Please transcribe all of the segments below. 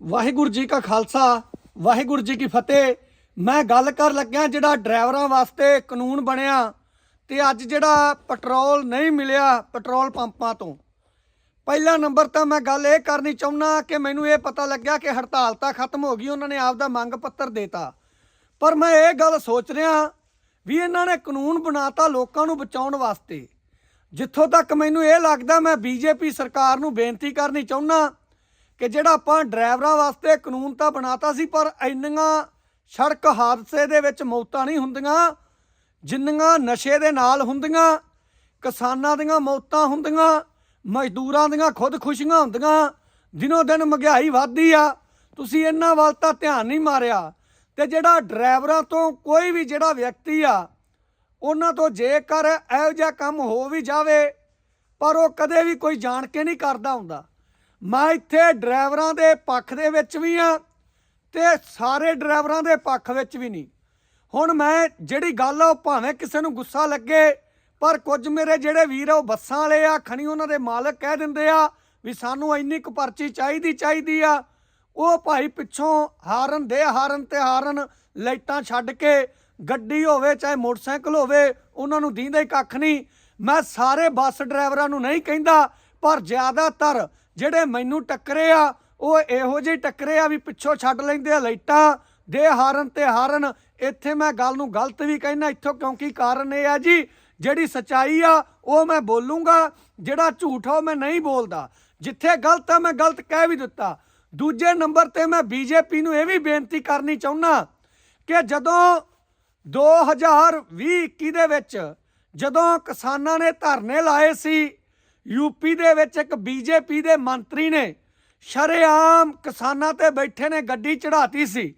ਵਾਹਿਗੁਰੂ ਜੀ ਕਾ ਖਾਲਸਾ, ਵਾਹਿਗੁਰੂ ਜੀ ਕੀ ਫਤਿਹ। ਮੈਂ ਗੱਲ ਕਰ ਲੱਗਿਆ ਜਿਹੜਾ ਡਰਾਈਵਰਾਂ ਵਾਸਤੇ ਕਾਨੂੰਨ ਬਣਿਆ ਤੇ ਅੱਜ ਜਿਹੜਾ ਪੈਟਰੋਲ ਨਹੀਂ ਮਿਲਿਆ ਪੈਟਰੋਲ ਪੰਪਾਂ ਤੋਂ। ਪਹਿਲਾ ਨੰਬਰ ਤਾਂ ਮੈਂ ਗੱਲ ਇਹ ਕਰਨੀ ਚਾਹੁੰਦਾ ਕਿ ਮੈਨੂੰ ਇਹ ਪਤਾ ਲੱਗਿਆ ਕਿ ਹੜਤਾਲ ਤਾਂ ਖਤਮ ਹੋ ਗਈ, ਉਹਨਾਂ ਨੇ ਆਪ ਦਾ ਮੰਗ ਪੱਤਰ ਦੇਤਾ। ਪਰ ਮੈਂ ਇਹ ਗੱਲ ਸੋਚ ਰਿਹਾ ਵੀ ਇਹਨਾਂ ਨੇ ਕਾਨੂੰਨ ਬਣਾਤਾ ਲੋਕਾਂ ਨੂੰ ਬਚਾਉਣ ਵਾਸਤੇ। ਜਿੱਥੋਂ ਤੱਕ ਮੈਨੂੰ ਇਹ ਲੱਗਦਾ ਮੈਂ ਬੀਜੇਪੀ ਸਰਕਾਰ ਨੂੰ ਬੇਨਤੀ ਕਰਨੀ ਚਾਹੁੰਦਾ ਕਿ ਜਿਹੜਾ ਆਪਾਂ ਡਰਾਈਵਰਾਂ ਵਾਸਤੇ ਕਾਨੂੰਨ ਤਾਂ ਬਣਾਤਾ ਸੀ, ਪਰ ਇੰਨੀਆਂ ਸੜਕ ਹਾਦਸੇ ਦੇ ਵਿੱਚ ਮੌਤਾਂ ਨਹੀਂ ਹੁੰਦੀਆਂ, ਜਿੰਨੀਆਂ ਨਸ਼ੇ ਦੇ ਨਾਲ ਹੁੰਦੀਆਂ, ਕਿਸਾਨਾਂ ਦੀਆਂ ਮੌਤਾਂ ਹੁੰਦੀਆਂ, ਮਜ਼ਦੂਰਾਂ ਦੀਆਂ ਖੁਦਕੁਸ਼ੀਆਂ ਹੁੰਦੀਆਂ, ਦਿਨੋ ਦਿਨ ਮਹਿੰਗਾਈ ਵੱਧਦੀ ਆ। ਤੁਸੀਂ ਇਹਨਾਂ ਵੱਲ ਤਾਂ ਧਿਆਨ ਨਹੀਂ ਮਾਰਿਆ। ਤੇ ਜਿਹੜਾ ਡਰਾਈਵਰਾਂ ਤੋਂ ਕੋਈ ਵੀ ਜਿਹੜਾ ਵਿਅਕਤੀ ਆ, ਉਹਨਾਂ ਤੋਂ ਜੇਕਰ ਇਹੋ ਜਿਹਾ ਕੰਮ ਹੋ ਵੀ ਜਾਵੇ, ਪਰ ਉਹ ਕਦੇ ਵੀ ਕੋਈ ਜਾਣ ਕੇ ਨਹੀਂ ਕਰਦਾ ਹੁੰਦਾ। ਮੈਂ ਇੱਥੇ ਡਰਾਈਵਰਾਂ ਦੇ ਪੱਖ ਦੇ ਵਿੱਚ ਵੀ ਆ ਤੇ ਸਾਰੇ ਡਰਾਈਵਰਾਂ ਦੇ ਪੱਖ ਵਿੱਚ ਵੀ ਨਹੀਂ। ਹੁਣ ਮੈਂ ਜਿਹੜੀ ਗੱਲ ਆ, ਉਹ ਭਾਵੇਂ ਕਿਸੇ ਨੂੰ ਗੁੱਸਾ ਲੱਗੇ, ਪਰ ਕੁਝ ਮੇਰੇ ਜਿਹੜੇ ਵੀਰ ਆ, ਉਹ ਬੱਸਾਂ ਵਾਲੇ ਆ, ਖਣੀ ਉਹਨਾਂ ਦੇ ਮਾਲਕ ਕਹਿ ਦਿੰਦੇ ਆ ਵੀ ਸਾਨੂੰ ਇੰਨੀ ਕੁ ਪਰਚੀ ਚਾਹੀਦੀ ਚਾਹੀਦੀ ਆ। ਉਹ ਭਾਈ ਪਿੱਛੋਂ ਹਾਰਨ ਦੇ ਹਾਰਨ ਤੇ ਹਾਰਨ ਲਾਈਟਾਂ ਛੱਡ ਕੇ ਗੱਡੀ ਹੋਵੇ, ਚਾਹੇ ਮੋਟਰਸਾਈਕਲ ਹੋਵੇ, ਉਹਨਾਂ ਨੂੰ ਦੀਂਦਾ ਹੀ ਕੱਖ ਨਹੀਂ। ਮੈਂ ਸਾਰੇ ਬੱਸ ਡਰਾਈਵਰਾਂ ਨੂੰ ਨਹੀਂ ਕਹਿੰਦਾ, ਪਰ ਜ਼ਿਆਦਾਤਰ ਜਿਹੜੇ ਮੈਨੂੰ ਟੱਕਰੇ ਆ, ਉਹ ਇਹੋ ਜਿਹੇ ਟੱਕਰੇ ਆ ਵੀ ਪਿੱਛੋਂ ਛੱਡ ਲੈਂਦੇ ਆ ਲਾਈਟਾਂ। ਦੇ ਹਾਰਨ ਤੇ ਹਾਰਨ, ਇੱਥੇ ਮੈਂ ਗੱਲ ਨੂੰ ਗਲਤ ਵੀ ਕਹਿਣਾ ਇੱਥੋਂ ਕਿਉਂਕਿ ਕਾਰਨ ਇਹ ਆ ਜੀ? ਜਿਹੜੀ ਸਚਾਈ ਆ, ਉਹ ਮੈਂ ਬੋਲੂੰਗਾ, ਜਿਹੜਾ ਝੂਠ ਆ, ਉਹ ਮੈਂ ਨਹੀਂ ਬੋਲਦਾ। ਜਿੱਥੇ ਗਲਤ ਆ, ਮੈਂ ਗਲਤ ਕਹਿ ਵੀ ਦਿੱਤਾ। ਦੂਜੇ ਨੰਬਰ ਤੇ ਮੈਂ ਬੀਜੇਪੀ ਨੂੰ ਇਹ ਵੀ ਬੇਨਤੀ ਕਰਨੀ ਚਾਹੁੰਦਾ ਕਿ ਜਦੋਂ 2020-21 ਦੇ ਵਿੱਚ ਜਦੋਂ ਕਿਸਾਨਾਂ ਨੇ ਧਰਨੇ ਲਾਏ ਸੀ ਯੂਪੀ ਦੇ ਵਿੱਚ ਇੱਕ ਬੀਜੇਪੀ ਦੇ ਮੰਤਰੀ ਨੇ ਸ਼ਰੇਆਮ ਕਿਸਾਨਾਂ ਤੇ ਬੈਠੇ ਨੇ, ਗੱਡੀ ਚੜਾਤੀ ਸੀ।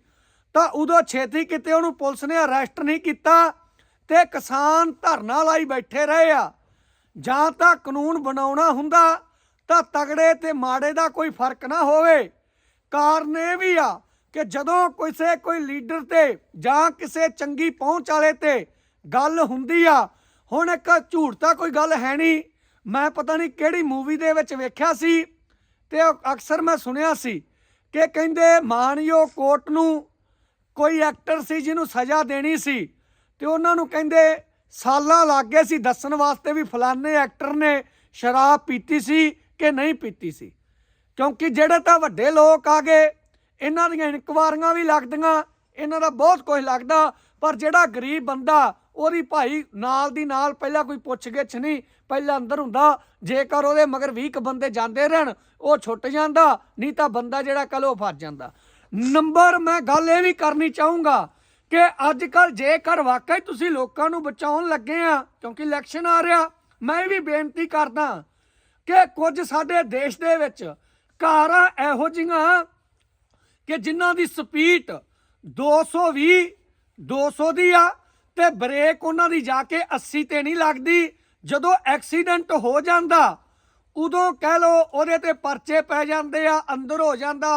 ਤਾਂ ਉਦੋਂ ਛੇਤੀ ਕਿਤੇ ਉਹਨੂੰ ਪੁਲਿਸ ਨੇ ਅਰੈਸਟ ਨਹੀਂ ਕੀਤਾ ਤੇ ਕਿਸਾਨ ਧਰਨਾ ਲਾਈ ਬੈਠੇ ਰਹੇ ਆ। ਜਾਂ ਤਾਂ ਕਾਨੂੰਨ ਬਣਾਉਣਾ ਹੁੰਦਾ ਤਾਂ ਤਗੜੇ ਤੇ ਮਾੜੇ ਦਾ ਕੋਈ ਫ਼ਰਕ ਨਾ ਹੋਵੇ। ਕਾਰਨ ਇਹ ਵੀ ਆ ਕਿ ਜਦੋਂ ਕਿਸੇ ਕੋਈ ਲੀਡਰ ਤੇ ਜਾਂ ਕਿਸੇ ਚੰਗੀ ਪਹੁੰਚ ਵਾਲੇ ਤੇ ਗੱਲ ਹੁੰਦੀ ਆ, ਹੁਣ ਇੱਕ ਝੂਠ ਤਾਂ ਕੋਈ ਗੱਲ ਹੈ ਨਹੀਂ। ਮੈਂ ਪਤਾ ਨਹੀਂ ਕਿਹੜੀ ਮੂਵੀ ਦੇ ਵਿੱਚ ਵੇਖਿਆ ਸੀ ਤੇ ਅਕਸਰ ਮੈਂ ਸੁਣਿਆ ਸੀ ਕਿ ਕਹਿੰਦੇ ਮਾਨਯੋਗ ਕੋਰਟ ਨੂੰ ਕੋਈ ਐਕਟਰ ਸੀ ਜਿਹਨੂੰ ਸਜ਼ਾ ਦੇਣੀ ਸੀ ਤੇ ਉਹਨਾਂ ਨੂੰ ਕਹਿੰਦੇ ਸਾਲਾਂ ਲੱਗ ਗਏ ਸੀ ਦੱਸਣ ਵਾਸਤੇ ਵੀ ਫਲਾਣੇ ਐਕਟਰ ਨੇ ਸ਼ਰਾਬ ਪੀਤੀ ਸੀ ਕਿ ਨਹੀਂ ਪੀਤੀ ਸੀ। ਕਿਉਂਕਿ ਜਿਹੜੇ ਤਾਂ ਵੱਡੇ ਲੋਕ ਆ ਗਏ, ਇਹਨਾਂ ਦੀਆਂ ਇਨਕੁਆਰੀਆਂ ਵੀ ਲੱਗਦੀਆਂ, ਇਹਨਾਂ ਦਾ ਬਹੁਤ ਕੁਝ ਲੱਗਦਾ ਪਰ ਜਿਹੜਾ ਗਰੀਬ ਬੰਦਾ, ਉਹਦੀ ਭਾਈ ਨਾਲ ਦੀ ਨਾਲ ਪਹਿਲਾਂ ਕੋਈ ਪੁੱਛ ਗਿੱਛ ਨਹੀਂ, ਪਹਿਲਾਂ ਅੰਦਰ ਹੁੰਦਾ। ਜੇਕਰ ਉਹਦੇ ਮਗਰ 20 ਬੰਦੇ ਜਾਂਦੇ ਰਹਿਣ, ਉਹ ਛੁੱਟ ਜਾਂਦਾ, ਨਹੀਂ ਤਾਂ ਬੰਦਾ ਜਿਹੜਾ ਕੱਲ ਉਹ ਫਸ ਜਾਂਦਾ। ਨੰਬਰ ਮੈਂ ਗੱਲ ਇਹ ਵੀ ਕਰਨੀ ਚਾਹੂੰਗਾ ਕਿ ਅੱਜ ਕੱਲ ਜੇਕਰ ਵਾਕਈ ਤੁਸੀਂ ਲੋਕਾਂ ਨੂੰ ਬਚਾਉਣ ਲੱਗੇ ਆ, ਕਿਉਂਕਿ ਇਲੈਕਸ਼ਨ ਆ ਰਿਹਾ, ਮੈਂ ਇਹ ਵੀ ਬੇਨਤੀ ਕਰਦਾ ਕਿ ਕੁਝ ਸਾਡੇ ਦੇਸ਼ ਦੇ ਵਿੱਚ ਕਾਰਾਂ ਇਹੋ ਜਿਹੀਆਂ ਕਿ ਜਿਨ੍ਹਾਂ ਦੀ ਸਪੀਡ 220 200 ਦੀ ਆ ਤੇ ਬ੍ਰੇਕ ਉਹਨਾਂ ਦੀ ਜਾ ਕੇ 80 ਤੇ ਨਹੀਂ ਲੱਗਦੀ। ਜਦੋਂ ਐਕਸੀਡੈਂਟ ਹੋ ਜਾਂਦਾ, ਉਦੋਂ ਕਹਿ ਲੋ ਉਹਦੇ ਤੇ ਪਰਚੇ ਪੈ ਜਾਂਦੇ ਆ, ਅੰਦਰ ਹੋ ਜਾਂਦਾ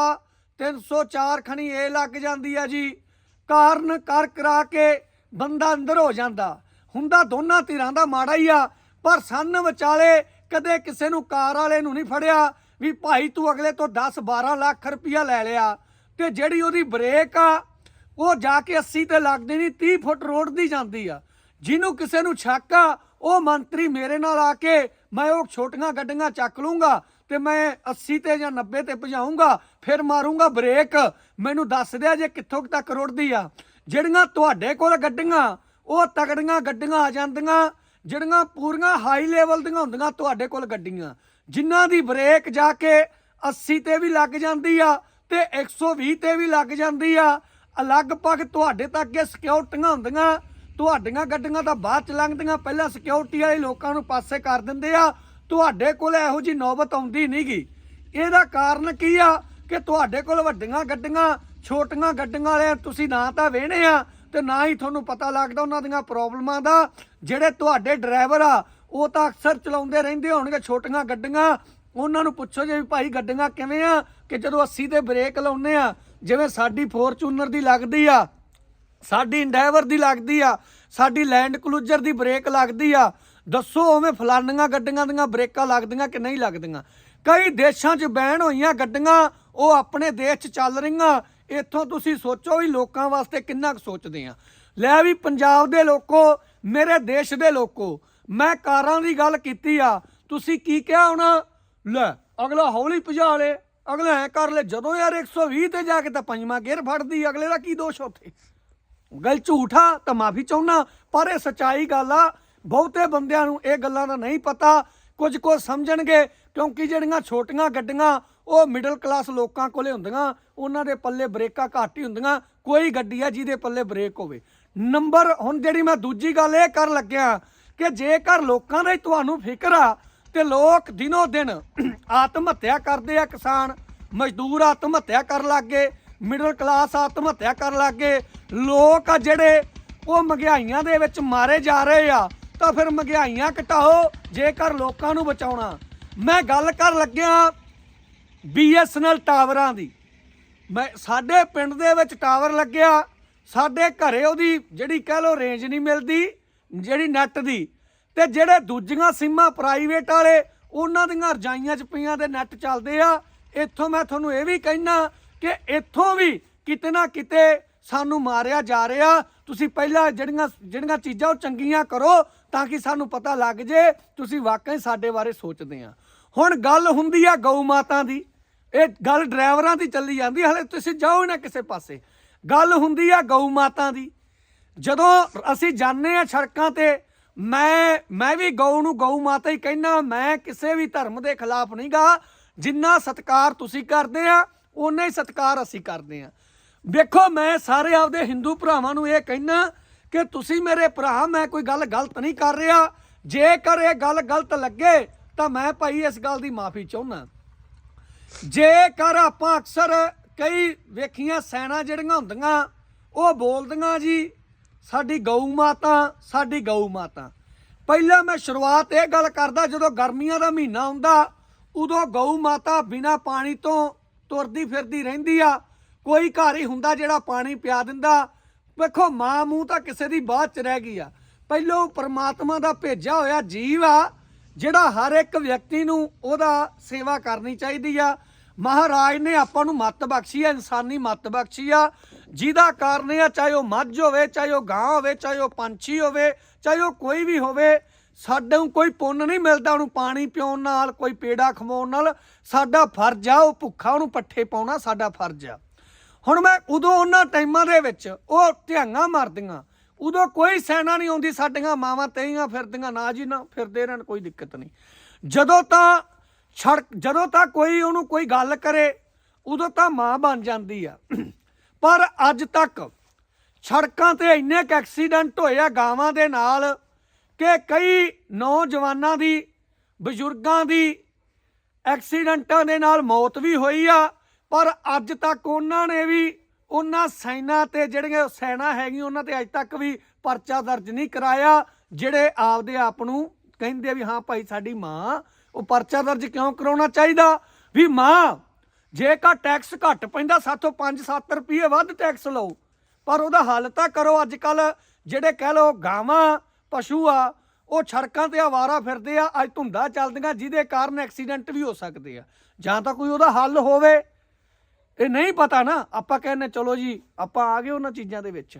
304 ਖਣੀ ਇਹ ਲੱਗ ਜਾਂਦੀ ਆ ਜੀ। ਕਾਰਨ ਕਰ ਕਰਾ ਕੇ ਬੰਦਾ ਅੰਦਰ ਹੋ ਜਾਂਦਾ। ਹੁੰਦਾ ਦੋਨਾਂ ਧਿਰਾਂ ਦਾ ਮਾੜਾ ਹੀ ਆ, ਪਰ ਸੰਨ ਵਿਚਾਲੇ ਕਦੇ ਕਿਸੇ ਨੂੰ ਕਾਰ ਵਾਲੇ ਨੂੰ ਨਹੀਂ ਫੜਿਆ ਵੀ ਭਾਈ ਤੂੰ ਅਗਲੇ ਤੋਂ 10 12 ਲੱਖ ਰੁਪਇਆ ਲੈ ਲਿਆ ਤੇ ਜਿਹੜੀ ਉਹਦੀ ਬ੍ਰੇਕ ਆ ਉਹ ਜਾ ਕੇ 80 ਤੇ ਲੱਗਦੀ ਨਹੀਂ 30 ਫੁੱਟ ਰੋਡ ਦੀ ਜਾਂਦੀ ਆ। ਜਿਹਨੂੰ ਕਿਸੇ ਨੂੰ ਸ਼ੱਕ ਆ, ਉਹ ਮੰਤਰੀ ਮੇਰੇ ਨਾਲ ਆ ਕੇ ਮੈਂ ਉਹ ਛੋਟੀਆਂ ਗੱਡੀਆਂ ਚੱਕ ਲੂੰਗਾ ਤੇ ਮੈਂ 80 ਤੇ ਜਾਂ 90 ਤੇ ਭਜਾਉਂਗਾ ਫਿਰ ਮਾਰੂੰਗਾ ਬ੍ਰੇਕ। ਮੈਨੂੰ ਦੱਸ ਦਿਆ ਜੇ ਕਿੱਥੋਂ ਤੱਕ ਰੁੜਦੀ ਆ। ਜਿਹੜੀਆਂ ਤੁਹਾਡੇ ਕੋਲ ਗੱਡੀਆਂ, ਉਹ ਤਗੜੀਆਂ ਗੱਡੀਆਂ ਆ ਜਾਂਦੀਆਂ, ਜਿਹੜੀਆਂ ਪੂਰੀਆਂ ਹਾਈ ਲੈਵਲ ਦੀਆਂ ਹੁੰਦੀਆਂ ਤੁਹਾਡੇ ਕੋਲ ਗੱਡੀਆਂ। ਜਿਨ੍ਹਾਂ ਦੀ ਬ੍ਰੇਕ ਜਾ ਕੇ 80 ਤੇ ਵੀ ਲੱਗ ਜਾਂਦੀ ਆ ਤੇ 120 ਤੇ ਵੀ ਲੱਗ ਜਾਂਦੀ ਆ। ਲਗਭਗ ਤੁਹਾਡੇ ਤੱਕ ਇਹ ਸਿਕਿਉਰਟੀਆਂ ਹੁੰਦੀਆਂ। ਤੁਹਾਡੀਆਂ ਗੱਡੀਆਂ ਤਾਂ ਬਾਅਦ ਚ ਲੰਘਦੀਆਂ। ਪਹਿਲਾਂ ਸਿਕਿਉਰਿਟੀ ਵਾਲੇ ਲੋਕਾਂ ਨੂੰ ਪਾਸੇ ਕਰ ਦਿੰਦੇ ਆ। ਤੁਹਾਡੇ ਕੋਲ ਇਹੋ ਜੀ ਨੌਬਤ ਆਉਂਦੀ ਨਹੀਂਗੀ। ਇਹਦਾ ਕਾਰਨ ਕੀ ਆ? ਕਿ ਤੁਹਾਡੇ ਕੋਲ ਵੱਡੀਆਂ ਗੱਡੀਆਂ, ਛੋਟੀਆਂ ਗੱਡੀਆਂ ਵਾਲੇ ਤੁਸੀਂ ਨਾ ਤਾਂ ਵੇਹਣੇ ਆ ਤੇ ਨਾ ਹੀ ਤੁਹਾਨੂੰ ਪਤਾ ਲੱਗਦਾ ਉਹਨਾਂ ਦੀਆਂ ਪ੍ਰੋਬਲਮਾਂ ਦਾ। ਜਿਹੜੇ ਤੁਹਾਡੇ ਡਰਾਈਵਰ ਆ, ਉਹ ਤਾਂ ਅਕਸਰ ਚਲਾਉਂਦੇ ਰਹਿੰਦੇ ਹੋਣਗੇ ਛੋਟੀਆਂ ਗੱਡੀਆਂ। ਉਹਨਾਂ ਨੂੰ ਪੁੱਛੋ ਜੇ ਵੀ ਭਾਈ ਗੱਡੀਆਂ ਕਿਵੇਂ ਆ? ਕਿ ਜਦੋਂ 80 ਤੇ ਬ੍ਰੇਕ ਲਾਉਨੇ ਆ ਜਿਵੇਂ ਸਾਡੀ ਫੋਰਚੂਨਰ ਦੀ ਲੱਗਦੀ ਆ, ਸਾਡੀ ਇੰਡਾਈਵਰ ਦੀ ਲੱਗਦੀ ਆ, ਸਾਡੀ ਲੈਂਡ ਕਲੂਜਰ ਦੀ ਬ੍ਰੇਕ ਲੱਗਦੀ ਆ, ਦੱਸੋ ਉਵੇਂ ਫਲਾਨੀਆਂ ਗੱਡੀਆਂ ਦੀਆਂ ਬ੍ਰੇਕਾਂ ਲੱਗਦੀਆਂ ਕਿ ਨਹੀਂ ਲੱਗਦੀਆਂ? ਕਈ ਦੇਸ਼ਾਂ 'ਚ ਬੈਨ ਹੋਈਆਂ ਗੱਡੀਆਂ, ਉਹ ਆਪਣੇ ਦੇਸ਼ 'ਚ ਚੱਲ ਰਹੀਆਂ। ਇੱਥੋਂ ਤੁਸੀਂ ਸੋਚੋ ਵੀ ਲੋਕਾਂ ਵਾਸਤੇ ਕਿੰਨਾ ਕੁ ਸੋਚਦੇ ਆ। ਲੈ ਵੀ ਪੰਜਾਬ ਦੇ ਲੋਕੋ, ਮੇਰੇ ਦੇਸ਼ ਦੇ ਲੋਕੋ, ਮੈਂ ਕਾਰਾਂ ਦੀ ਗੱਲ ਕੀਤੀ ਆ। ਤੁਸੀਂ ਕੀ ਕਿਹਾ ਹੁਣ? ਲੈ, ਅਗਲਾ ਹੌਲੀ ਭਜਾ ਲੇ। ਅਗਲਾ ਐ ਕਰ ਲੈ, ਜਦੋਂ ਯਾਰ 120 ਤੇ ਜਾ ਕੇ ਤਾਂ ਪੰਜਵਾਂ ਗੇਅਰ ਫੜਦੀ, ਅਗਲੇ ਦਾ ਕੀ ਦੋਸ਼ ਉੱਥੇ? ਗੱਲ ਝੂਠਾ ਤਾਂ ਮਾਫੀ ਚਾਹੁੰਨਾ ਪਰ ਇਹ ਸਚਾਈ ਗੱਲ ਆ, ਬਹੁਤੇ ਬੰਦਿਆਂ ਨੂੰ ਇਹ ਗੱਲਾਂ ਦਾ ਨਹੀਂ ਪਤਾ, ਕੁਝ ਕੁ ਸਮਝਣਗੇ, ਕਿਉਂਕਿ ਜਿਹੜੀਆਂ ਛੋਟੀਆਂ ਗੱਡੀਆਂ, ਉਹ ਮਿਡਲ ਕਲਾਸ ਲੋਕਾਂ ਕੋਲੇ ਹੁੰਦੀਆਂ, ਉਹਨਾਂ ਦੇ ਪੱਲੇ ਬ੍ਰੇਕਾਂ ਘੱਟ ਹੀ ਹੁੰਦੀਆਂ, ਕੋਈ ਗੱਡੀ ਆ ਜਿਹਦੇ ਪੱਲੇ ਬ੍ਰੇਕ ਹੋਵੇ। ਨੰਬਰ, ਹੁਣ ਜਿਹੜੀ ਮੈਂ ਦੂਜੀ ਗੱਲ ਇਹ ਕਰ ਲੱਗਿਆ, ਕਿ ਜੇਕਰ ਲੋਕਾਂ ਦਾ ਹੀ ਤੁਹਾਨੂੰ ਫਿਕਰ ਆ ਤੇ ਲੋਕ ਦਿਨੋ ਦਿਨ ਆਤਮ ਹੱਤਿਆ ਕਰਦੇ ਆ ਕਿਸਾਨ, ਮਜ਼ਦੂਰ ਆਤਮ ਹੱਤਿਆ ਕਰਨ ਗਏ ਮਿਡਲ ਕਲਾਸ ਆਤਮ ਹੱਤਿਆ ਕਰਨ ਗਏ। ਲੋਕ ਆ ਜਿਹੜੇ ਉਹ ਮਹਿੰਗਾਈਆਂ ਦੇ ਵਿੱਚ ਮਾਰੇ ਜਾ ਰਹੇ ਆ, ਤਾਂ ਫਿਰ ਮਹਿੰਗਾਈਆਂ ਘਟਾਓ, ਜੇਕਰ ਲੋਕਾਂ ਨੂੰ ਬਚਾਉਣਾ। ਮੈਂ ਗੱਲ ਕਰ ਲੱਗਿਆ ਬੀਐਸਐਨਐਲ ਟਾਵਰਾਂ ਦੀ। ਮੈਂ ਸਾਡੇ ਪਿੰਡ ਦੇ ਵਿੱਚ ਟਾਵਰ ਲੱਗਿਆ, ਸਾਡੇ ਘਰੇ ਉਹਦੀ ਜਿਹੜੀ ਕਹਿ ਲੋ ਰੇਂਜ ਨਹੀਂ ਮਿਲਦੀ, ਜਿਹੜੀ ਨੈੱਟ ਦੀ। ਤੇ ਜਿਹੜੇ ਦੂਜੀਆਂ ਸਿੰਮਾਂ ਪ੍ਰਾਈਵੇਟ ਵਾਲੇ, ਉਹਨਾਂ ਦੀਆਂ ਰਜਾਈਆਂ 'ਚ ਪਈਆਂ ਦੇ ਨੈਟ ਚੱਲਦੇ ਆ। ਇੱਥੋਂ ਮੈਂ ਤੁਹਾਨੂੰ ਇਹ ਵੀ ਕਹਿਣਾ ਕਿ ਇੱਥੋਂ ਵੀ ਕਿਤੇ ਨਾ ਕਿਤੇ ਸਾਨੂੰ ਮਾਰਿਆ ਜਾ ਰਿਹਾ। ਤੁਸੀਂ ਪਹਿਲਾਂ ਜਿਹੜੀਆਂ ਜਿਹੜੀਆਂ ਚੀਜ਼ਾਂ ਉਹ ਚੰਗੀਆਂ ਕਰੋ ਤਾਂ ਕਿ ਸਾਨੂੰ ਪਤਾ ਲੱਗ ਜੇ, ਤੁਸੀਂ ਵਾਕਈ ਸਾਡੇ ਬਾਰੇ ਸੋਚਦੇ ਆ। ਹੁਣ ਗੱਲ ਹੁੰਦੀ ਆ ਗਊ ਮਾਤਾ ਦੀ। ਇਹ ਗੱਲ ਡਰਾਈਵਰਾਂ ਦੀ ਚੱਲੀ ਜਾਂਦੀ, ਹਲੇ ਤੁਸੀਂ ਜਾਓ ਹੀ ਨਾ ਕਿਸੇ ਪਾਸੇ। ਗੱਲ ਹੁੰਦੀ ਆ ਗਊ ਮਾਤਾ ਦੀ। ਜਦੋਂ ਅਸੀਂ ਜਾਂਦੇ ਆ ਸੜਕਾਂ ਤੇ ਮੈਂ ਮੈਂ ਵੀ ਗਊ ਨੂੰ ਗਊ ਮਾਤਾ ਹੀ ਕਹਿਣਾ ਮੈਂ ਕਿਸੇ ਵੀ ਧਰਮ ਦੇ ਖਿਲਾਫ ਨਹੀਂਗਾ ਜਿੰਨਾ ਸਤਕਾਰ ਤੁਸੀਂ ਕਰਦੇ ਆ, ਓਨਾ ਹੀ ਸਤਕਾਰ ਅਸੀਂ ਕਰਦੇ ਆ। ਵੇਖੋ, ਮੈਂ ਸਾਰੇ ਆਪਦੇ ਹਿੰਦੂ ਭਰਾਵਾਂ ਨੂੰ ਇਹ ਕਹਿਣਾ ਕਿ ਤੁਸੀਂ ਮੇਰੇ ਭਰਾ, ਮੈਂ ਕੋਈ ਗੱਲ ਗਲਤ ਨਹੀਂ ਕਰ ਰਿਹਾ। ਜੇਕਰ ਇਹ ਗੱਲ ਗਲਤ ਲੱਗੇ, ਤਾਂ ਮੈਂ ਭਾਈ ਇਸ ਗੱਲ ਦੀ ਮਾਫੀ ਚਾਹੁੰਦਾ। ਜੇਕਰ ਆਪਾਂ ਅਕਸਰ ਕਈ ਵੇਖੀਆਂ ਸੈਨਾ ਜਿਹੜੀਆਂ ਹੁੰਦੀਆਂ, ਉਹ ਬੋਲਦੀਆਂ ਜੀ ਸਾਡੀ ਗਊ ਮਾਤਾ, ਸਾਡੀ ਗਊ ਮਾਤਾ। ਪਹਿਲਾਂ ਮੈਂ ਸ਼ੁਰੂਆਤ ਇਹ ਗੱਲ ਕਰਦਾ, ਜਦੋਂ ਗਰਮੀਆਂ ਦਾ ਮਹੀਨਾ ਹੁੰਦਾ ਉਦੋਂ ਗਊ ਮਾਤਾ ਬਿਨਾ ਪਾਣੀ ਤੋਂ ਤੁਰਦੀ ਫਿਰਦੀ ਰਹਿੰਦੀ ਆ। ਕੋਈ ਘਰ ਹੀ ਹੁੰਦਾ ਜਿਹੜਾ ਪਾਣੀ ਪਿਆ ਦਿੰਦਾ। ਵੇਖੋ, ਮਾਂ ਮੂੰਹ ਤਾਂ ਕਿਸੇ ਦੀ ਬਾਅਦ ਚ ਰਹਿ ਗਈ ਆ। ਪਹਿਲੋਂ ਪ੍ਰਮਾਤਮਾ ਦਾ ਭੇਜਿਆ ਹੋਇਆ ਜੀਵ ਆ, ਜਿਹੜਾ ਹਰ ਇੱਕ ਵਿਅਕਤੀ ਨੂੰ ਉਹਦਾ ਸੇਵਾ ਕਰਨੀ ਚਾਹੀਦੀ ਆ। ਮਹਾਰਾਜ ਨੇ ਆਪਾਂ ਨੂੰ ਮੱਤ ਬਖਸ਼ੀ ਆ, ਇਨਸਾਨੀ ਮੱਤ ਬਖਸ਼ੀ ਆ। ਜਿਹਦਾ ਕਾਰਨ ਇਹ ਆ, ਚਾਹੇ ਉਹ ਮੱਝ ਹੋਵੇ, ਚਾਹੇ ਉਹ ਗਾਂ ਹੋਵੇ, ਚਾਹੇ ਉਹ ਪੰਛੀ ਹੋਵੇ, ਚਾਹੇ ਉਹ ਕੋਈ ਵੀ ਹੋਵੇ, ਸਾਡੇ ਨੂੰ ਕੋਈ ਪੁੰਨ ਨਹੀਂ ਮਿਲਦਾ ਉਹਨੂੰ ਪਾਣੀ ਪਿਉਣ ਨਾਲ, ਕੋਈ ਪੇੜਾ ਖਵਾਉਣ ਨਾਲ। ਸਾਡਾ ਫਰਜ਼ ਆ, ਉਹ ਭੁੱਖਾ ਉਹਨੂੰ ਪੱਠੇ ਪਾਉਣਾ, ਸਾਡਾ ਫਰਜ਼ ਆ। ਹੁਣ ਮੈਂ ਉਦੋਂ ਉਹਨਾਂ ਟਾਈਮਾਂ ਦੇ ਵਿੱਚ ਉਹ ਧਿਆਂਗਾ ਮਾਰਦੀਆਂ। ਉਦੋਂ ਕੋਈ ਸੈਨਾ ਨਹੀਂ ਆਉਂਦੀ, ਸਾਡੀਆਂ ਮਾਵਾਂ ਤੇਈਆਂ ਫਿਰਦੀਆਂ, ਨਾ ਜੀ ਨਾ ਫਿਰਦੇ ਰਹਿਣ, ਕੋਈ ਦਿੱਕਤ ਨਹੀਂ। ਜਦੋਂ ਤਾਂ ਛੜਕ ਜਦੋਂ ਤਾਂ ਕੋਈ ਉਹਨੂੰ ਕੋਈ ਗੱਲ ਕਰੇ, ਉਦੋਂ ਤਾਂ ਮਾਂ ਬਣ ਜਾਂਦੀ ਆ। ਪਰ ਅੱਜ ਤੱਕ ਸੜਕਾਂ ਤੇ ਇੰਨੇ ਕੁ ਐਕਸੀਡੈਂਟ ਹੋਏ ਆ ਗਾਵਾਂ ਦੇ ਨਾਲ ਕਿ ਕਈ ਨੌਜਵਾਨਾਂ ਦੀ, ਬਜ਼ੁਰਗਾਂ ਦੀ ਐਕਸੀਡੈਂਟਾਂ ਦੇ ਨਾਲ ਮੌਤ ਵੀ ਹੋਈ ਆ। ਪਰ ਅੱਜ ਤੱਕ ਉਹਨਾਂ ਨੇ ਵੀ ਉਹਨਾਂ ਸੈਨਾ ਤੇ ਜਿਹੜੀਆਂ ਸੈਨਾ ਹੈਗੀਆਂ, ਉਹਨਾਂ ਤੇ ਅੱਜ ਤੱਕ ਵੀ ਪਰਚਾ ਦਰਜ ਨਹੀਂ ਕਰਾਇਆ, ਜਿਹੜੇ ਆਪਦੇ ਆਪ ਨੂੰ ਕਹਿੰਦੇ ਵੀ ਹਾਂ ਭਾਈ ਸਾਡੀ ਮਾਂ, ਉਹ ਪਰਚਾ ਦਰਜ ਕਿਉਂ ਕਰਾਉਣਾ ਚਾਹੀਦਾ? ਵੀ ਮਾਂ ਜੇਕਰ ਟੈਕਸ ਘੱਟ ਪੈਂਦਾ, ਸਾਥੋਂ 5-7 ਰੁਪਏ ਵੱਧ ਟੈਕਸ ਲਓ। ਪਰ ਉਹਦਾ ਹੱਲ ਤਾਂ ਕਰੋ ਅੱਜ ਕੱਲ ਜਿਹੜੇ ਕਹਿ ਲੋ ਗਾਵਾਂ, ਪਸ਼ੂ ਆ, ਉਹ ਸੜਕਾਂ ਤੇ ਆਵਾਰਾ ਫਿਰਦੇ ਆ, ਅੱਜ ਧੁੰਦਾ ਚੱਲਦੀਆਂ, ਜਿਹਦੇ ਕਾਰਨ ਐਕਸੀਡੈਂਟ ਵੀ ਹੋ ਸਕਦੇ ਆ। ਜਾਂ ਤਾਂ ਕੋਈ ਉਹਦਾ ਹੱਲ ਹੋਵੇ। ਇਹ ਨਹੀਂ ਪਤਾ ਨਾ, ਆਪਾਂ ਕਹਿੰਦੇ, ਚਲੋ ਜੀ, ਆਪਾਂ ਆ ਗਏ ਉਹਨਾਂ ਚੀਜ਼ਾਂ ਦੇ ਵਿੱਚ।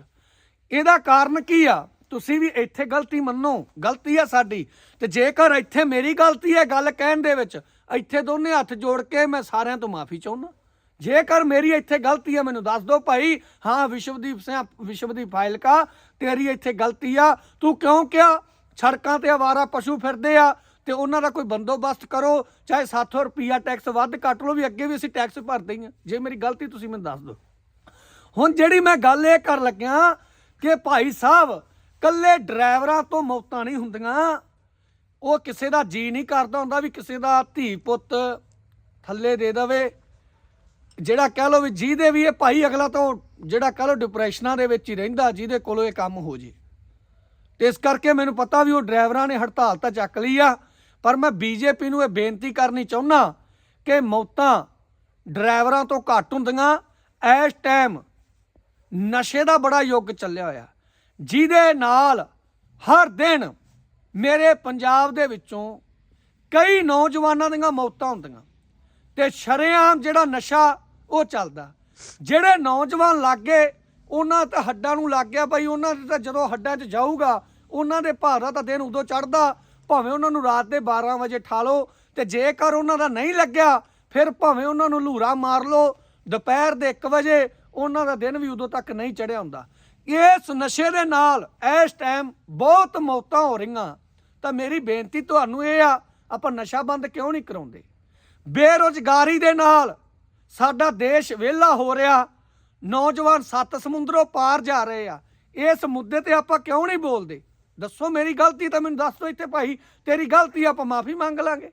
ਇਹਦਾ ਕਾਰਨ ਕੀ ਆ? ਤੁਸੀਂ ਵੀ ਇੱਥੇ ਗਲਤੀ ਮੰਨੋ। ਗਲਤੀ ਆ ਸਾਡੀ। ਤੇ ਜੇਕਰ ਇੱਥੇ ਮੇਰੀ ਗਲਤੀ ਹੈ, ਗੱਲ ਕਹਿਣ ਦੇ ਵਿੱਚ ਇੱਥੇ ਦੋਨੇ ਹੱਥ ਜੋੜ ਕੇ ਮੈਂ ਸਾਰਿਆਂ ਤੋਂ ਮਾਫੀ ਚਾਹੁੰਦਾ। ਜੇਕਰ ਮੇਰੀ ਇੱਥੇ ਗਲਤੀ ਆ ਮੈਨੂੰ ਦੱਸ ਦਿਓ ਭਾਈ। ਹਾਂ, ਵਿਸ਼ਵਦੀਪ ਸਿੰਘ, ਵਿਸ਼ਵਦੀਪ ਫਾਇਲਕਾ, ਤੇਰੀ ਇੱਥੇ ਗਲਤੀ ਆ। ਤੂੰ ਕਿਉਂ ਕਿਹਾ? ਸੜਕਾਂ ਤੇ ਆਵਾਰਾ ਪਸ਼ੂ ਫਿਰਦੇ ਆ ਤੇ ਉਹਨਾਂ ਦਾ ਕੋਈ ਬੰਦੋਬਸਤ ਕਰੋ। ਚਾਹੇ 700 ਰੁਪਿਆ ਟੈਕਸ ਵੱਧ ਕੱਟ ਲਓ, ਵੀ ਅੱਗੇ ਵੀ ਅਸੀਂ ਟੈਕਸ ਭਰਦੇ ਹੀ ਆ। ਜੇ ਮੇਰੀ ਗਲਤੀ, ਤੁਸੀਂ ਮੈਨੂੰ ਦੱਸ ਦਿਓ। ਹੁਣ ਜਿਹੜੀ ਮੈਂ ਗੱਲ ਇਹ ਕਰ ਲੱਗਿਆ ਕਿ ਭਾਈ ਸਾਹਿਬ ਕੱਲੇ ਡਰਾਈਵਰਾਂ ਤੋਂ ਮੌਤਾਂ ਨਹੀਂ ਹੁੰਦੀਆਂ। ਉਹ ਕਿਸੇ ਦਾ ਜੀ ਨਹੀਂ ਕਰਦਾ ਹੁੰਦਾ ਵੀ ਕਿਸੇ ਦਾ ਧੀ ਪੁੱਤ ਥੱਲੇ ਦੇ ਦਵੇ। ਜਿਹੜਾ ਕਹਿ ਲੋ ਵੀ ਜਿਹਦੇ ਵੀ ਇਹ ਭਾਈ ਅਗਲਾ ਤੋਂ ਜਿਹੜਾ ਕਹਿ ਲੋ ਡਿਪਰੈਸ਼ਨਾਂ ਦੇ ਵਿੱਚ ਹੀ ਰਹਿੰਦਾ, ਜਿਹਦੇ ਕੋਲੋਂ ਇਹ ਕੰਮ ਹੋ ਜੇ। ਤੇ ਇਸ ਕਰਕੇ ਮੈਨੂੰ ਪਤਾ ਵੀ ਉਹ ਡਰਾਈਵਰਾਂ ਨੇ ਹੜਤਾਲ ਤਾਂ ਚੱਕ ਲਈ ਆ, ਪਰ ਮੈਂ ਬੀਜੇਪੀ ਨੂੰ ਇਹ ਬੇਨਤੀ ਕਰਨੀ ਚਾਹੁੰਦਾ ਕਿ ਮੌਤਾਂ ਡਰਾਈਵਰਾਂ ਤੋਂ ਘੱਟ ਹੁੰਦੀਆਂ। ਇਸ ਟਾਈਮ ਨਸ਼ੇ ਦਾ ਬੜਾ ਯੁੱਗ ਚੱਲਿਆ ਹੋਇਆ। ਜਿਹਦੇ ਨਾਲ ਹਰ ਦਿਨ ਮੇਰੇ ਪੰਜਾਬ ਦੇ ਵਿੱਚੋਂ ਕਈ ਨੌਜਵਾਨਾਂ ਦੀਆਂ ਮੌਤਾਂ ਹੁੰਦੀਆਂ ਤੇ ਸ਼ਰੇਆਮ ਜਿਹੜਾ ਨਸ਼ਾ ਉਹ ਚੱਲਦਾ। ਜਿਹੜੇ ਨੌਜਵਾਨ ਲੱਗੇ, ਉਹਨਾਂ ਤੇ ਹੱਡਾਂ ਨੂੰ ਲੱਗ ਗਿਆ ਭਾਈ ਉਹਨਾਂ ਦੇ ਤਾਂ ਜਦੋਂ ਹੱਡਾਂ 'ਚ ਜਾਊਗਾ, ਉਹਨਾਂ ਦੇ ਭਾਰ ਦਾ ਤਾਂ ਦਿਨ ਉਦੋਂ ਚੜਦਾ ਭਾਵੇਂ ਉਹਨਾਂ ਨੂੰ ਰਾਤ ਦੇ 12 ਵਜੇ ਠਾ ਲਓ ਤੇ ਜੇਕਰ ਉਹਨਾਂ ਦਾ ਨਹੀਂ ਲੱਗਿਆ, ਫਿਰ ਭਾਵੇਂ ਉਹਨਾਂ ਨੂੰ ਲੂਰਾ ਮਾਰ ਲਓ, ਦੁਪਹਿਰ ਦੇ 1 ਵਜੇ ਉਹਨਾਂ ਦਾ ਦਿਨ ਵੀ ਉਦੋਂ ਤੱਕ ਨਹੀਂ ਚੜਿਆ ਹੁੰਦਾ। ਇਸ ਨਸ਼ੇ ਦੇ ਨਾਲ ਇਸ ਟਾਈਮ ਬਹੁਤ ਮੌਤਾਂ ਹੋ ਰਹੀਆਂ। ਤਾਂ ਮੇਰੀ ਬੇਨਤੀ ਤੁਹਾਨੂੰ ਇਹ ਆ, ਆਪਾਂ ਨਸ਼ਾ ਬੰਦ ਕਿਉਂ ਨਹੀਂ ਕਰਾਉਂਦੇ? ਬੇਰੋਜ਼ਗਾਰੀ ਦੇ ਨਾਲ ਸਾਡਾ ਦੇਸ਼ ਵਿਹਲਾ ਹੋ ਰਿਹਾ, ਨੌਜਵਾਨ ਸੱਤ ਸਮੁੰਦਰੋਂ ਪਾਰ ਜਾ ਰਹੇ ਆ। ਇਸ ਮੁੱਦੇ ਤੇ ਆਪਾਂ ਕਿਉਂ ਨਹੀਂ ਬੋਲਦੇ? ਦੱਸੋ ਮੇਰੀ ਗਲਤੀ ਤਾਂ ਮੈਨੂੰ ਦੱਸ ਦਿਓ ਇੱਥੇ ਭਾਈ, ਤੇਰੀ ਗਲਤੀ ਆਪਾਂ ਮਾਫੀ ਮੰਗ ਲਾਂਗੇ।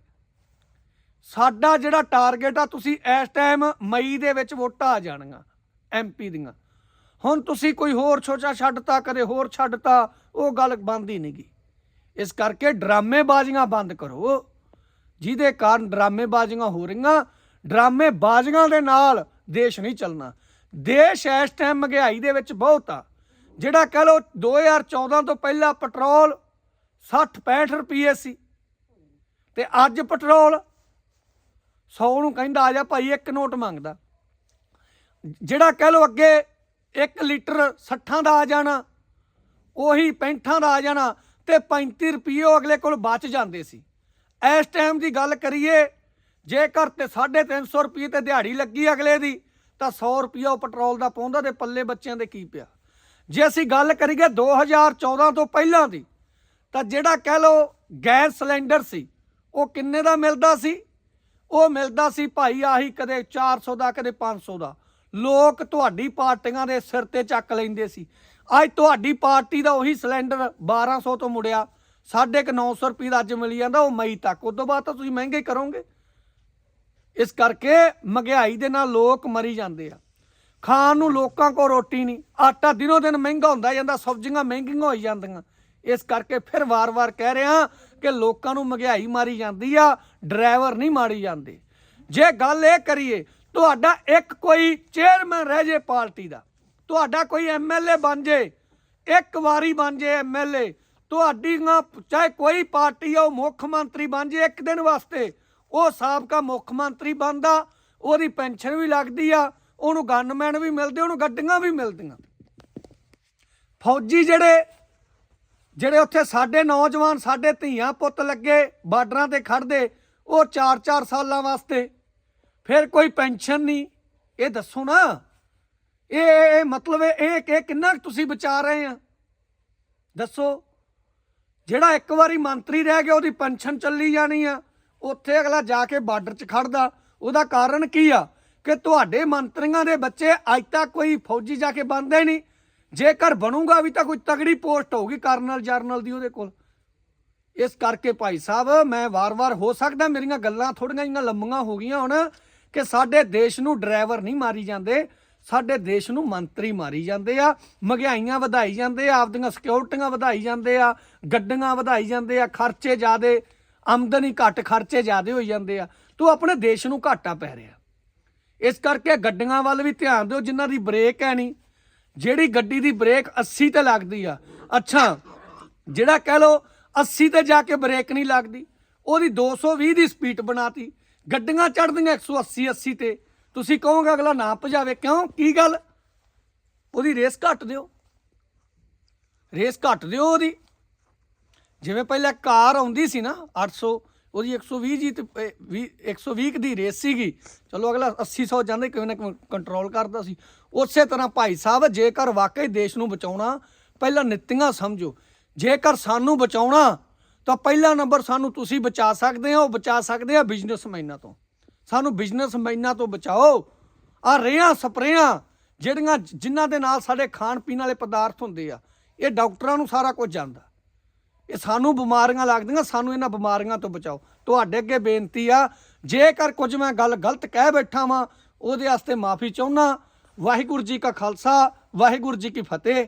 ਸਾਡਾ ਜਿਹੜਾ ਟਾਰਗੇਟ ਆ, ਤੁਸੀਂ ਇਸ ਟਾਈਮ ਮਈ ਦੇ ਵਿੱਚ ਵੋਟਾਂ ਆ ਜਾਣਗੀਆਂ ਐਮਪੀ ਦੀਆਂ। ਹੁਣ ਤੁਸੀਂ ਕੋਈ ਹੋਰ ਛੋਟਾ ਛੱਡਤਾ, ਕਦੇ ਹੋਰ ਛੱਡਤਾ, ਉਹ ਗੱਲ ਬੰਦ ਹੀ ਨਹੀਂਗੀ ਇਸ ਕਰਕੇ ਡਰਾਮੇਬਾਜ਼ੀਆਂ ਬੰਦ ਕਰੋ। ਜਿਹਦੇ ਕਾਰਨ ਡਰਾਮੇਬਾਜ਼ੀਆਂ ਹੋ ਰਹੀਆਂ, ਡਰਾਮੇਬਾਜ਼ੀਆਂ ਦੇ ਨਾਲ ਦੇਸ਼ ਨਹੀਂ ਚੱਲਣਾ। ਦੇਸ਼ ਇਸ ਟਾਈਮ ਮਹਿੰਗਾਈ ਦੇ ਵਿੱਚ ਬਹੁਤ ਆ, ਜਿਹੜਾ ਕਹ ਲੋ 2014 ਤੋਂ ਪਹਿਲਾਂ ਪੈਟਰੋਲ 60 65 ਰੁਪਏ ਸੀ ਤੇ ਅੱਜ ਪੈਟਰੋਲ 100 ਨੂੰ ਕਹਿੰਦਾ, ਆ ਜਾ ਭਾਈ, ਇੱਕ ਨੋਟ ਮੰਗਦਾ। ਜਿਹੜਾ ਕਹਿ ਲੋ ਅੱਗੇ 1 ਲੀਟਰ 60 ਦਾ ਆ ਜਾਣਾ, ਉਹੀ 65 ਦਾ ਆ ਜਾਣਾ ਤੇ 35 ਰੁਪਏ ਉਹ ਅਗਲੇ ਕੋਲ ਬਚ ਜਾਂਦੇ ਸੀ। ਇਸ ਟਾਈਮ ਦੀ ਗੱਲ ਕਰੀਏ, ਜੇਕਰ ਤੇ 350 ਰੁਪਏ ਤੇ ਦਿਹਾੜੀ ਲੱਗੀ ਅਗਲੇ ਦੀ, ਤਾਂ 100 ਰੁਪਏ ਉਹ ਪੈਟਰੋਲ ਦਾ ਪਾਉਂਦਾ ਤੇ ਪੱਲੇ ਬੱਚਿਆਂ ਦੇ ਕੀ ਪਿਆ। ਜੇ ਅਸੀਂ ਗੱਲ ਕਰੀਏ 2014 ਤੋਂ ਪਹਿਲਾਂ ਦੀ, ਤਾਂ ਜਿਹੜਾ ਕਹਿ ਲੋ ਗੈਸ ਸਿਲੰਡਰ ਸੀ, ਉਹ ਕਿੰਨੇ ਦਾ ਮਿਲਦਾ ਸੀ? ਉਹ ਮਿਲਦਾ ਸੀ ਭਾਈ ਆਹੀ ਕਦੇ 400 ਦਾ, ਕਦੇ 500 ਦਾ। ਲੋਕ ਤੁਹਾਡੀ ਪਾਰਟੀਆਂ ਦੇ ਸਿਰ ਤੇ ਚੱਕ ਲੈਂਦੇ ਸੀ। ਅੱਜ ਤੁਹਾਡੀ ਪਾਰਟੀ ਦਾ ਉਹੀ ਸਿਲੰਡਰ 1200 ਤੋਂ ਮੁੜਿਆ, ਸਾਢੇ ਕੁ 900 ਰੁਪਏ ਦਾ ਅੱਜ ਮਿਲ ਜਾਂਦਾ, ਉਹ ਮਈ ਤੱਕ। ਉਸ ਤੋਂ ਬਾਅਦ ਤਾਂ ਤੁਸੀਂ ਮਹਿੰਗੇ ਕਰੋਗੇ। ਇਸ ਕਰਕੇ ਮਹਿੰਗਾਈ ਦੇ ਨਾਲ ਲੋਕ ਮਰੀ ਜਾਂਦੇ ਆ। ਖਾਣ ਨੂੰ ਲੋਕਾਂ ਕੋਲ ਰੋਟੀ ਨਹੀਂ, ਆਟਾ ਦਿਨੋ ਦਿਨ ਮਹਿੰਗਾ ਹੁੰਦਾ ਜਾਂਦਾ, ਸਬਜ਼ੀਆਂ ਮਹਿੰਗੀਆਂ ਹੋਈ ਜਾਂਦੀਆਂ। ਇਸ ਕਰਕੇ ਫਿਰ ਵਾਰ-ਵਾਰ ਕਹਿ ਰਿਹਾ ਕਿ ਲੋਕਾਂ ਨੂੰ ਮਹਿੰਗਾਈ ਮਾਰੀ ਜਾਂਦੀ ਆ, ਡਰਾਈਵਰ ਨਹੀਂ ਮਾਰੀ ਜਾਂਦੇ। ਜੇ ਗੱਲ ਇਹ ਕਰੀਏ, ਤੁਹਾਡਾ ਇੱਕ ਕੋਈ ਚੇਅਰਮੈਨ ਰਹਿ ਜੇ ਪਾਰਟੀ ਦਾ ਤੁਹਾਡਾ ਕੋਈ ਐਮਐਲਏ ਬਣ ਜੇ, ਇੱਕ ਵਾਰੀ ਬਣ ਜੇ ਐਮਐਲਏ ਤੁਹਾਡੀਆਂ ਚਾਹੇ ਕੋਈ ਪਾਰਟੀ ਆ, ਉਹ ਮੁੱਖ ਮੰਤਰੀ ਬਣ ਜੇ ਇੱਕ ਦਿਨ ਵਾਸਤੇ, ਉਹ ਸਾਬਕਾ ਮੁੱਖ ਮੰਤਰੀ ਬਣਦਾ, ਉਹਦੀ ਪੈਨਸ਼ਨ ਵੀ ਲੱਗਦੀ ਆ, ਉਹਨੂੰ ਗਨਮੈਨ ਵੀ ਮਿਲਦੇ, ਉਹਨੂੰ ਗੱਡੀਆਂ ਵੀ ਮਿਲਦੀਆਂ। ਫੌਜੀ ਜਿਹੜੇ ਜਿਹੜੇ ਉੱਥੇ ਸਾਡੇ ਨੌਜਵਾਨ, ਸਾਡੇ ਧੀਆਂ ਪੁੱਤ ਲੱਗੇ, ਬਾਰਡਰਾਂ ਤੇ ਖੜਦੇ ਉਹ 4-4 ਸਾਲਾਂ ਵਾਸਤੇ, ਫਿਰ ਕੋਈ ਪੈਨਸ਼ਨ ਨਹੀਂ। ਇਹ ਦੱਸੋ ਨਾ। ਇਹ ਇਹ ਮਤਲਬ ਇਹ ਕਿ ਕਿੰਨਾ ਕੁ ਤੁਸੀਂ ਬਚਾ ਰਹੇ ਆ? ਦੱਸੋ। ਜਿਹੜਾ ਇੱਕ ਵਾਰੀ ਮੰਤਰੀ ਰਹਿ ਗਿਆ, ਉਹਦੀ ਪੈਨਸ਼ਨ ਚੱਲੀ ਜਾਣੀ ਆ। ਉੱਥੇ ਅਗਲਾ ਜਾ ਕੇ ਬਾਰਡਰ 'ਚ ਖੜਦਾ। ਉਹਦਾ ਕਾਰਨ ਕੀ ਆ? ਕਿ ਤੁਹਾਡੇ ਮੰਤਰੀਆਂ ਦੇ ਬੱਚੇ ਅੱਜ ਤੱਕ ਕੋਈ ਫੌਜੀ ਜਾ ਕੇ ਬਣਦੇ ਨਹੀਂ। ਜੇਕਰ ਬਣੂਗਾ ਵੀ ਤਾਂ ਕੋਈ ਤਗੜੀ ਪੋਸਟ ਹੋਊਗੀ, ਕਰਨਲ ਜਰਨਲ ਦੀ ਉਹਦੇ ਕੋਲ। ਇਸ ਕਰਕੇ ਭਾਈ ਸਾਹਿਬ, ਮੈਂ ਵਾਰ-ਵਾਰ ਹੋ ਸਕਦਾ, ਮੇਰੀਆਂ ਗੱਲਾਂ ਥੋੜੀਆਂ ਜਿਹੀਆਂ ਲੰਮੀਆਂ ਹੋ ਗਈਆਂ ਹੁਣ, ਕਿ ਸਾਡੇ ਦੇਸ਼ ਨੂੰ ਡਰਾਈਵਰ ਨਹੀਂ ਮਾਰੀ ਜਾਂਦੇ। ਸਾਡੇ ਦੇਸ਼ ਨੂੰ ਮੰਤਰੀ ਮਾਰੀ ਜਾਂਦੇ ਆ, ਮਹਿੰਗਾਈਆਂ ਵਧਾਈ ਜਾਂਦੇ ਆ, ਆਪਦੀਆਂ ਸਿਕਿਉਰਟੀਆਂ ਵਧਾਈ ਜਾਂਦੇ ਆ, ਗੱਡੀਆਂ ਵਧਾਈ ਜਾਂਦੇ ਆ, ਖਰਚੇ ਜ਼ਿਆਦੇ, ਆਮਦਨੀ ਘੱਟ, ਖਰਚੇ ਜ਼ਿਆਦੇ ਹੋਈ ਜਾਂਦੇ ਆ। ਤੂੰ ਆਪਣੇ ਦੇਸ਼ ਨੂੰ ਘਾਟਾ ਪੈ ਰਿਹਾ। ਇਸ ਕਰਕੇ ਗੱਡੀਆਂ ਵੱਲ ਵੀ ਧਿਆਨ ਦਿਓ, ਜਿਨ੍ਹਾਂ ਦੀ ਬ੍ਰੇਕ ਹੈ ਨਹੀਂ। ਜਿਹੜੀ ਗੱਡੀ ਦੀ ਬ੍ਰੇਕ 80 ਤੇ ਲੱਗਦੀ ਆ। ਅੱਛਾ, ਜਿਹੜਾ ਕਹਿ ਲੋ 80 ਤੇ ਜਾ ਕੇ ਬ੍ਰੇਕ ਨਹੀਂ ਲੱਗਦੀ, ਉਹਦੀ 220 ਦੀ ਸਪੀਡ ਬਣਾਤੀ। ਗੱਡੀਆਂ ਚੜਦੀਆਂ 180 80 ਤੇ। ਤੁਸੀਂ ਕਹੋਗੇ ਅਗਲਾ ਨਾ ਭਜਾਵੇ ਕਿਉਂ? ਕੀ ਗੱਲ? ਉਹਦੀ ਰੇਸ ਘੱਟ ਦਿਓ। ਰੇਸ ਘੱਟ ਦਿਓ ਉਹਦੀ। ਜਿਵੇਂ ਪਹਿਲਾਂ ਕਾਰ ਆਉਂਦੀ ਸੀ ਨਾ 800 ਉਹਦੀ 120 ਜੀ ਤੇ ਅਹ, ਵੀਹ- 120 ਕੁ ਦੀ ਰੇਸ ਸੀਗੀ। ਚਲੋ ਅਗਲਾ 80 100 ਜਾਂਦੇ ਕਿਵੇਂ ਨਾ ਕੰਟਰੋਲ ਕਰਦਾ ਸੀ। ਉਸੇ ਤਰ੍ਹਾਂ ਭਾਈ ਸਾਹਿਬ ਜੇਕਰ ਵਾਕਈ ਦੇਸ਼ ਨੂੰ ਬਚਾਉਣਾ ਪਹਿਲਾਂ ਨੀਤੀਆਂ ਸਮਝੋ। ਜੇਕਰ ਸਾਨੂੰ ਬਚਾਉਣਾ ਤਾਂ ਪਹਿਲਾ ਨੰਬਰ ਸਾਨੂੰ ਤੁਸੀਂ ਬਚਾ ਸਕਦੇ ਹੋ ਉਹ ਬਚਾ ਸਕਦੇ ਆ ਬਿਜ਼ਨਸਮੈਨਾਂ ਤੋਂ। ਸਾਨੂੰ ਬਿਜ਼ਨਸਮੈਨਾਂ ਤੋਂ ਬਚਾਓ। ਆ ਰੇਹਾਂ, ਸਪਰੇਆਂ, ਜਿਹੜੀਆਂ ਜਿਨ੍ਹਾਂ ਦੇ ਨਾਲ ਸਾਡੇ ਖਾਣ ਪੀਣ ਵਾਲੇ ਪਦਾਰਥ ਹੁੰਦੇ ਆ, ਇਹ ਡਾਕਟਰਾਂ ਨੂੰ ਸਾਰਾ ਕੁਝ ਜਾਂਦਾ। ਇਹ ਸਾਨੂੰ ਬਿਮਾਰੀਆਂ ਲੱਗਦੀਆਂ, ਸਾਨੂੰ ਇਹਨਾਂ ਬਿਮਾਰੀਆਂ ਤੋਂ ਬਚਾਓ। ਤੁਹਾਡੇ ਅੱਗੇ ਬੇਨਤੀ ਆ, ਜੇਕਰ ਕੁਝ ਮੈਂ ਗੱਲ ਗਲਤ ਕਹਿ ਬੈਠਾ ਵਾਂ, ਉਹਦੇ ਵਾਸਤੇ ਮਾਫੀ ਚਾਹੁੰਦਾ ਵਾਹਿਗੁਰੂ ਜੀ ਕਾ ਖਾਲਸਾ, ਵਾਹਿਗੁਰੂ ਜੀ ਕੀ ਫਤਿਹ।